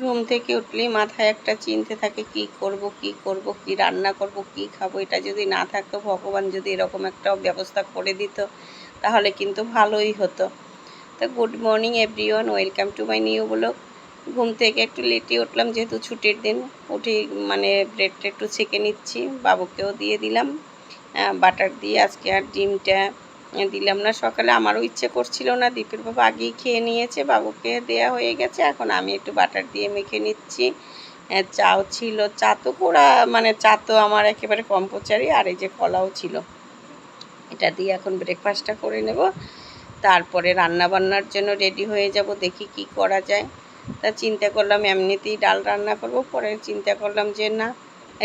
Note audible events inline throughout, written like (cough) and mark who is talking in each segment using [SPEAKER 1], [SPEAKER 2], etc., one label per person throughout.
[SPEAKER 1] ঘুম থেকে উঠলেই মাথায় একটা চিনতে থাকে, কি করব কি করব, কি রান্না করব, কি খাব? এটা যদি না থাকতো, ভগবান যদি এরকম একটা ব্যবস্থা করে দিত, তাহলে কিন্তু ভালোই হতো। তো good morning everyone welcome to my new blog ঘুম থেকে একটু লেটে উঠলাম, যেহেতু ছুটির দিন, উঠে মানে ব্রেডটা একটু ছেঁকে নিচ্ছি, বাবুকেও দিয়ে দিলাম। বাটার দিয়ে আজকে আর ডিমটা দিলাম না সকালে, আমারও ইচ্ছে করছিল না। দীপের বাবা আগেই খেয়ে নিয়েছে, বাবুকে দেয়া হয়ে গেছে। এখন আমি একটু বাটার দিয়ে মেখে নিচ্ছি। চাও ছিল, চা তো করা মানে চা তো আমার একেবারে কম্পোচারি আর এই যে কলাও ছিল। এটা দিয়ে এখন ব্রেকফাস্টটা করে নেব। তারপরে রান্না বান্নার জন্য রেডি হয়ে যাব, দেখি কি করা যায়। তা চিন্তা করলাম, এমনিতেই ডাল রান্না করব, পরে চিন্তা করলাম যে না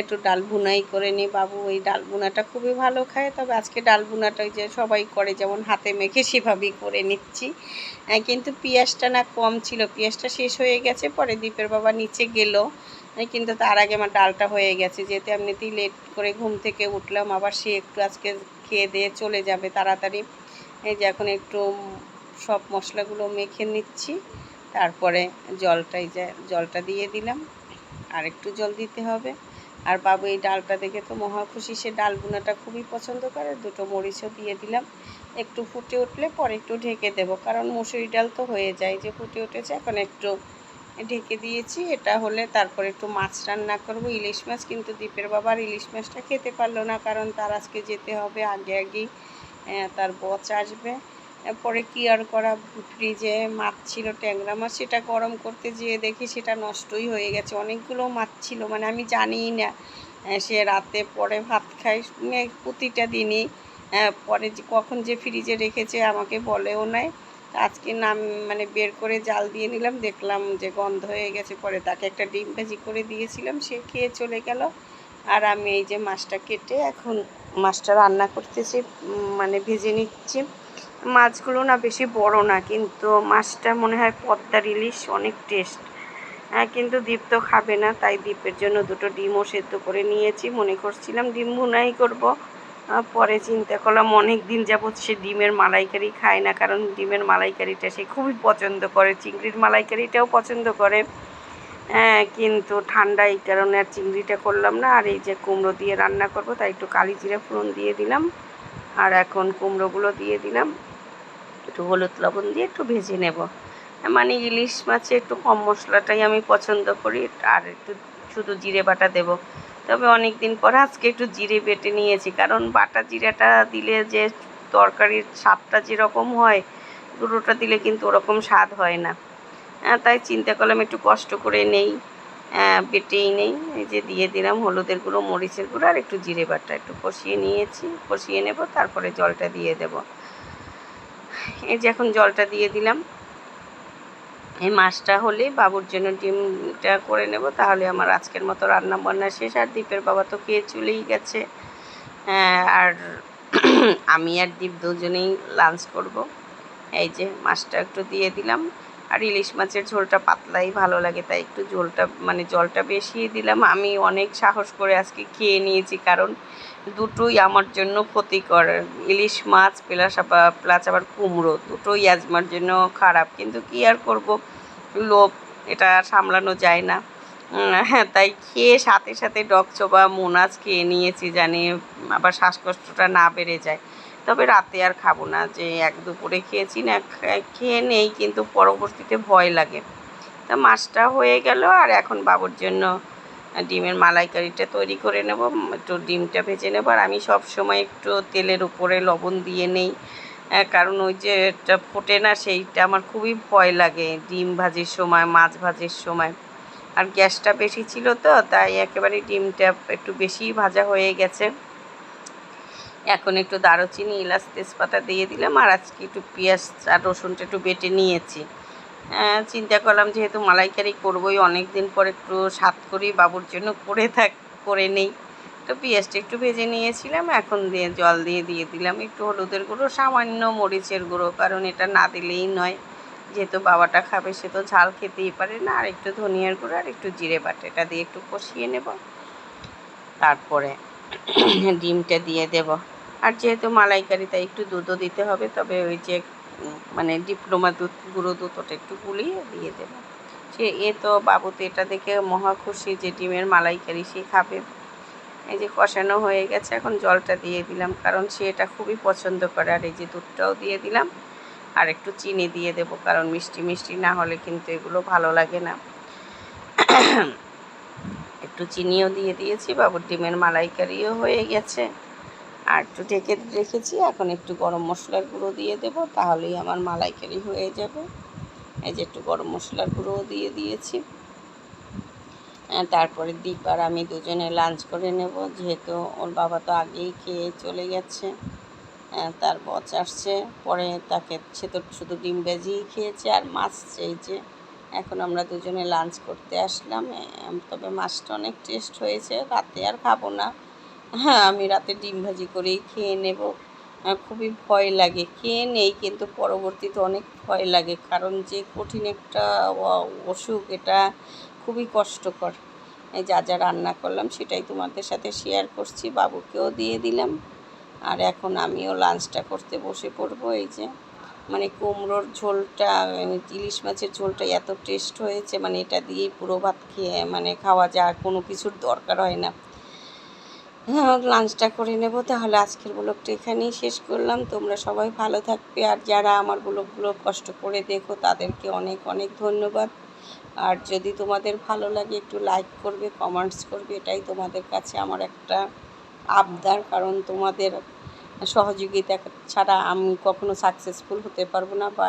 [SPEAKER 1] একটু ডাল ভুনাই করে নিই বাবু ওই ডাল ভুনাটা খুবই ভালো খায়। তবে আজকে ডাল ভুনাটা যে সবাই করে, যেমন হাতে মেখে সেভাবেই করে নিচ্ছি। কিন্তু পেঁয়াজটা না কম ছিল, পেঁয়াজটা শেষ হয়ে গেছে, পরে দ্বীপের বাবা নিচে গেল। কিন্তু তার আগে আমার ডালটা হয়ে গেছে, যেহেতু এমনিতেই লেট করে ঘুম থেকে উঠলাম, আবার সে একটু আজকে খেয়ে দিয়ে চলে যাবে তাড়াতাড়ি। এই যে এখন একটু সব মশলাগুলো মেখে নিচ্ছি, তারপরে জলটাই যে, জলটা দিয়ে দিলাম। আর একটু জল দিতে হবে। আর বাবু এই ডালটা দেখে তো মহা খুশি। সে ডাল বোনাটা খুবই পছন্দ করে, দুটো মরিচও দিয়ে দিলাম। একটু ফুটে উঠলে পরে একটু ঢেকে দেব, কারণ মুসুরি ডাল তো হয়ে যায়। যে ফুটে উঠেছে, এখন একটু ঢেকে দিয়েছি। এটা হলে তারপরে একটু মাছ রান্না করব। ইলিশ মাছ কিন্তু দ্বীপের বাবার ইলিশ মাছটা খেতে পারল না, কারণ তার আজকে যেতে হবে আগে আগেই। তার বচ আসবে। পরে কি আর করা? ফ্রিজে মাছ ছিল, ট্যাংরা মাছ সেটা গরম করতে যেয়ে দেখি সেটা নষ্টই হয়ে গেছে। অনেকগুলো মাছ ছিল মানে আমি জানিই না। সে রাতে পরে ভাত খাই প্রতিটা দিনই। পরে যে কখন যে ফ্রিজে রেখেছে আমাকে বলেও নাই। আজকে নাম মানে বের করে জাল দিয়ে নিলাম, দেখলাম যে গন্ধ হয়ে গেছে। পরে তাকে একটা ডিম ভাজি করে দিয়েছিলাম, সে খেয়ে চলে গেল। আর আমি এই যে মাছটা কেটে এখন মাছটা রান্না করতেছি মানে ভেজে নিচ্ছি। মাছগুলো না বেশি বড় না, কিন্তু মাছটা মনে হয় পদ্মার ইলিশ, অনেক টেস্ট হ্যাঁ কিন্তু দ্বীপ তো খাবে না, তাই দ্বীপের জন্য দুটো ডিমও সেদ্ধ করে নিয়েছি। মনে করছিলাম ডিম ভুনাই করব। পরে চিন্তা করলাম অনেক দিন যাবৎ সে ডিমের মালাইকারি খায় না, কারণ ডিমের মালাইকারিটা সে খুবই পছন্দ করে, চিংড়ির মালাইকারিটাও পছন্দ করে। হ্যাঁ কিন্তু ঠান্ডা এই কারণে আর চিংড়িটা করলাম না, আর এই যে কুমড়ো দিয়ে রান্না করব, তাই একটু কালি জিরা ফোড়ন দিয়ে দিলাম। আর এখন কুমড়োগুলো দিয়ে দিলাম। একটু হলুদ লবণ দিয়ে একটু ভেজে নেব। মানে ইলিশ মাছে একটু কম মশলাটাই আমি পছন্দ করি, আর একটু শুধু জিরে বাটা দেব। তবে অনেক দিন পর আজকে একটু জিরে বেটে নিয়েছি, কারণ বাটা জিরাটা দিলে যে তরকারির স্বাদটা যেরকম হয় দুটোটা দিলে কিন্তু ওরকম স্বাদ হয় না। তাই চিন্তা করলাম একটু কষ্ট করে নেই বেটেই নেই। এই যে দিয়ে দিলাম হলুদের গুঁড়ো, মরিচের গুঁড়ো, আর একটু জিরে বাটা একটু কষিয়ে নিয়েছি, কষিয়ে নেব, তারপরে জলটা দিয়ে দেব। এই যে এখন জলটা দিয়ে দিলাম। এই মাছটা হলে বাবুর জন্য ডিমটা করে নেব, তাহলে আমার আজকের মতো রান্না বান্না শেষ। আর দ্বীপের বাবা তো খেয়ে চলেই গেছে। আর (clears throat) আমি আর দ্বীপ দুজনেই লাঞ্চ করব। এই যে মাছটা একটু দিয়ে দিলাম। আর ইলিশ মাছের ঝোলটা পাতলাই ভালো লাগে, তাই একটু ঝোলটা মানে জলটা বেশি দিলাম। আমি অনেক সাহস করে আজকে খেয়ে নিয়েছি, কারণ দুটোই আমার জন্য ক্ষতিকর। ইলিশ মাছ প্লাস আবার প্লাস আবার কুমড়ো, দুটোই আজমার জন্য খারাপ। কিন্তু কী আর করব? লোভ, এটা সামলানো যায় না। হ্যাঁ তাই খেয়ে সাথে সাথে ডকচোবা মোনাজ খেয়ে নিয়েছি, জানি আবার শ্বাসকষ্টটা না বেড়ে যায়। তবে রাতে আর খাব না, যে এক দুপুরে খেয়েছি না খেয়ে নেই কিন্তু পরবর্তীতে ভয় লাগে। তা মাছটা হয়ে গেল আর এখন বাবুর জন্য ডিমের মালাইকারিটা তৈরি করে নেব, একটু ডিমটা ভেজে নেব। আর আমি সব সময় একটু তেলের উপরে লবণ দিয়ে নেই কারণ ওই যে ফোটে না সেইটা আমার খুবই ভয় লাগে ডিম ভাজির সময়, মাছ ভাজির সময়। আর গ্যাসটা বেশি ছিল তো, তাই একেবারে ডিমটা একটু বেশি ভাজা হয়ে গেছে। এখন একটু দারুচিনি, এলাচ তেজপাতা দিয়ে দিলাম আর আজকে একটু পেঁয়াজ আর রসুনটা একটু বেটে নিয়েছি। চিন্তা করলাম যেহেতু মালাইকারি করবোই অনেক দিন পর একটু স্বাদ করি, বাবুর জন্য করে থাক, করে নেই। তো পেঁয়াজটা একটু ভেজে নিয়েছিলাম, এখন দিয়ে জল দিয়ে দিয়ে দিলাম একটু হলুদের গুঁড়ো, সামান্য মরিচের গুঁড়ো, কারণ এটা না দিলেই নয়। যেহেতু বাবাটা খাবে, সে তো ঝাল খেতেই পারে না, আর একটু ধনিয়ার গুঁড়ো আর একটু জিরে বাটা, এটা দিয়ে একটু কষিয়ে নেব। তারপরে ডিমটা দিয়ে দেব। আর যেহেতু মালাইকারি তাই একটু দুধও দিতে হবে, তবে ওই যে মানে ডিপ্লোমা দুধ, গুঁড়ো দুধ ওটা একটু গুলিয়ে দিয়ে দেবো। সে, এ তো বাবু তো এটা দেখে মহা খুশি যে ডিমের মালাইকারি সে খাবে। এই যে কষানো হয়ে গেছে, এখন জলটা দিয়ে দিলাম, কারণ সে এটা খুবই পছন্দ করে। আর এই যে দুধটাও দিয়ে দিলাম, আর একটু চিনি দিয়ে দেব, কারণ মিষ্টি মিষ্টি না হলে কিন্তু এগুলো ভালো লাগে না। একটু চিনিও দিয়ে দিয়েছি, বাবুর ডিমের মালাইকারিও হয়ে গেছে। আর একটু ঢেকে রেখেছি। এখন একটু গরম মশলার গুঁড়ো দিয়ে দেব, তাহলেই আমার মালাইকারি হয়ে যাবে। এই যে একটু গরম মশলার গুঁড়োও দিয়ে দিয়েছি। তারপরে দীপ আর আমি দুজনে লাঞ্চ করে নেব। যেহেতু ওর বাবা তো আগেই খেয়ে চলে গেছে তার বচ আসছে। পরে তাকে সে তো শুধু ডিম ভেজিই খেয়েছে আর মাছ চেয়েছে এখন আমরা দুজনে লাঞ্চ করতে আসলাম। তবে মাছটা অনেক টেস্ট হয়েছে, রাতে আর খাব না। হ্যাঁ আমি রাতে ডিম ভাজি করেই খেয়ে নেব। খুবই ভয় লাগে। খেয়ে নেই কিন্তু পরবর্তীতে অনেক ভয় লাগে। কারণ যে কঠিন একটা অসুখ, এটা খুবই কষ্টকর। যা যা রান্না করলাম, সেটাই তোমাদের সাথে শেয়ার করছি। বাবুকেও দিয়ে দিলাম। আর এখন আমিও লাঞ্চটা করতে বসে পড়ব। এই যে মানে কুমড়োর ঝোলটা, ইলিশ মাছের ঝোলটা এত টেস্ট হয়েছে মানে এটা দিয়েই পুরো ভাত খেয়ে মানে খাওয়া যায় কোনো কিছুর দরকার হয় না। লাঞ্চটা করে নেব। তাহলে আজকের ব্লগটা এখানেই শেষ করলাম। তোমরা সবাই ভালো থাকবে। আর যারা আমার ব্লগগুলো কষ্ট করে দেখো, তাদেরকে অনেক অনেক ধন্যবাদ। আর যদি তোমাদের ভালো লাগে, একটু লাইক করবে কমেন্টস করবে, এটাই তোমাদের কাছে আমার একটা আবদার। কারণ তোমাদের সহযোগিতা ছাড়া আমি কখনো সাকসেসফুল হতে পারব না। বা